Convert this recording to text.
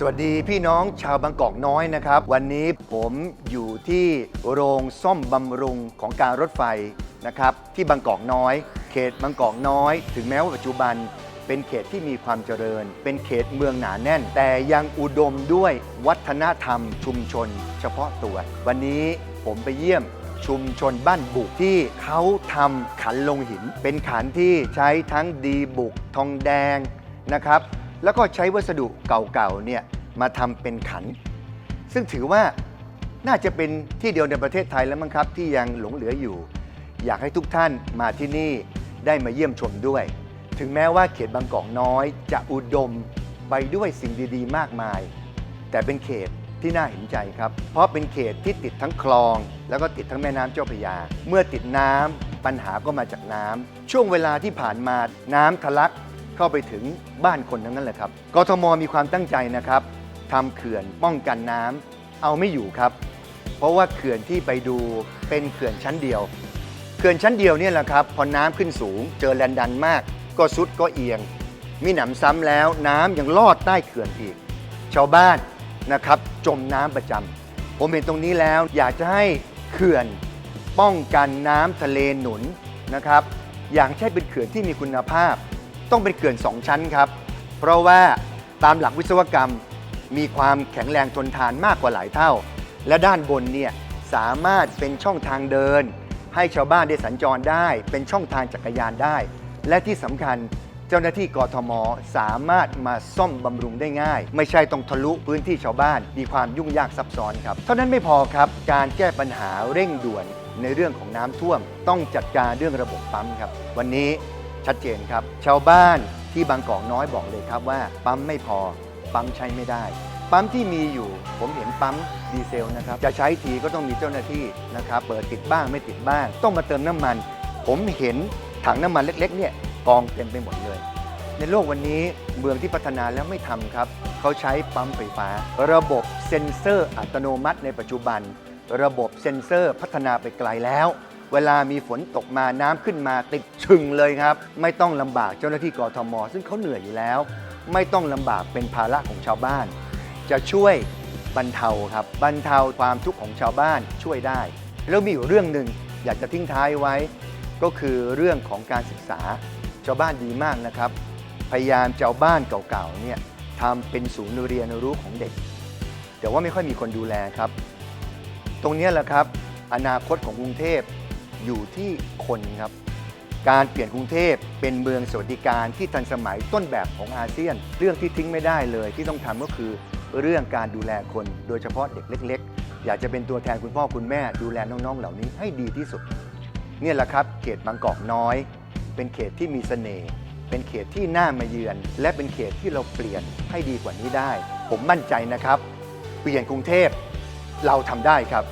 สวัสดีพี่น้องชาวบางกอกน้อยนะครับ วันนี้ผมอยู่ที่โรงซ่อมบำรุงของการรถไฟนะครับ ที่บางกอกน้อย เขตบางกอกน้อย ถึงแม้ว่าปัจจุบันเป็นเขตที่มีความเจริญ เป็นเขตเมืองหนาแน่น แต่ยังอุดมด้วยวัฒนธรรมชุมชน เฉพาะตัว วันนี้ผมไปเยี่ยมชุมชนบ้านบุกที่เขาทำขันลงหิน เป็นขันที่ใช้ทั้งดีบุก ทองแดงนะครับ แล้วก็ใช้วัสดุเก่าๆเนี่ยมาทำเป็นขัน ซึ่งถือว่าน่าจะเป็นที่เดียวในประเทศไทยแล้วมั้งครับ ที่ยังหลงเหลืออยู่ อยากให้ทุกท่านมาที่นี่ได้มาเยี่ยมชมด้วย ถึงแม้ว่าเขตบางกอกน้อยจะอุดมไปด้วยสิ่งดีๆ มากมาย แต่เป็นเขตที่น่าเห็นใจครับ เพราะเป็นเขตที่ติดทั้งคลอง แล้วก็ติดทั้งแม่น้ำเจ้าพระยา เมื่อติดน้ำปัญหาก็มาจากน้ำช่วงเวลาที่ผ่านมาน้ำทะลัก เข้าไปถึงบ้านคนทั้งนั้นแหละครับกทมมีความตั้งใจนะครับทำเขื่อนป้องกันน้ำเอาไม่อยู่ครับ เพราะว่าเขื่อนที่ไปดูเป็นเขื่อนชั้นเดียว เขื่อนชั้นเดียวเนี่ยแหละครับพอน้ำขึ้นสูง เจอแรงดันมาก ก็ซุดก็เอียง มีหนำซ้ำแล้วน้ำยังลอดใต้เขื่อนอีก ชาวบ้านนะครับ จมน้ำประจำผมเห็นตรงนี้แล้วอยากจะให้เขื่อนป้องกันน้ำทะเลหนุนนะครับ อย่างใช่เป็นเขื่อนที่มีคุณภาพ ต้องเป็นเขื่อนสองชั้นครับ เพราะว่าตามหลักวิศวกรรมมีความแข็งแรงทนทานมากกว่าหลายเท่า และด้านบนเนี่ยสามารถเป็นช่องทางเดิน ให้ชาวบ้านได้สัญจรได้ เป็นช่องทางจักรยานได้ และที่สำคัญเจ้าหน้าที่กทม สามารถมาซ่อมบำรุงได้ง่าย ไม่ใช่ต้องทะลุพื้นที่ชาวบ้าน มีความยุ่งยากซับซ้อนครับ เท่านั้นไม่พอครับการแก้ปัญหาเร่งด่วนในเรื่องของน้ำท่วม ต้องจัดการเรื่องระบบปั๊มครับ วันนี้ ชัดเจนครับ ชาวบ้านที่บางกอกน้อยบอกเลยครับว่า ปั๊มไม่พอ ปั๊มใช้ไม่ได้ ปั๊มที่มีอยู่ผมเห็นปั๊มดีเซลนะครับ จะใช้ทีก็ต้องมีเจ้าหน้าที่นะครับเปิดติดบ้างไม่ติดบ้าง ต้องมาเติมน้ำมัน ผมเห็นถังน้ำมันเล็กๆเนี่ยกองเต็มไปหมดเลย ในโลกวันนี้เมืองที่พัฒนาแล้วไม่ทำครับเขาใช้ปั๊มไฟฟ้า ระบบเซ็นเซอร์อัตโนมัติในปัจจุบัน ระบบเซ็นเซอร์พัฒนาไปไกลแล้ว เวลามีฝนตกมาน้ำขึ้นมาติดชึงเลยครับ ไม่ต้องลำบากเจ้าหน้าที่กทม ซึ่งเขาเหนื่อยอยู่แล้ว ไม่ต้องลำบากเป็นภาระของชาวบ้าน จะช่วยบรรเทาครับบรรเทาความทุกข์ของชาวบ้านช่วยได้ แล้วมีอยู่เรื่องหนึ่งอยากจะทิ้งท้ายไว้ ก็คือเรื่องของการศึกษาชาวบ้านดีมากนะครับ พยายามจะเอาบ้านเก่าๆเนี่ยทำเป็นศูนย์เรียนรู้ของเด็ก แต่ว่าไม่ค่อยมีคนดูแลครับ ตรงนี้แหละครับ อนาคตของกรุงเทพ อยู่ที่คนครับ การเปลี่ยนกรุงเทพเป็นเมืองสวัสดิการที่ทันสมัยต้นแบบของอาเซียน เรื่องที่ทิ้งไม่ได้เลยที่ต้องทำก็คือเรื่องการดูแลคน โดยเฉพาะเด็กเล็ก ๆ อยากจะเป็นตัวแทนคุณพ่อคุณแม่ ดูแลน้องๆ เหล่านี้ให้ดีที่สุดเนี่ยแหละครับ เขตบางกอกน้อย เป็นเขตที่มีเสน่ห์เป็นเขตที่น่ามาเยือน และเป็นเขตที่เราเปลี่ยนให้ดีกว่านี้ได้ ผมมั่นใจนะครับ เปลี่ยนกรุงเทพเราทำได้ครับ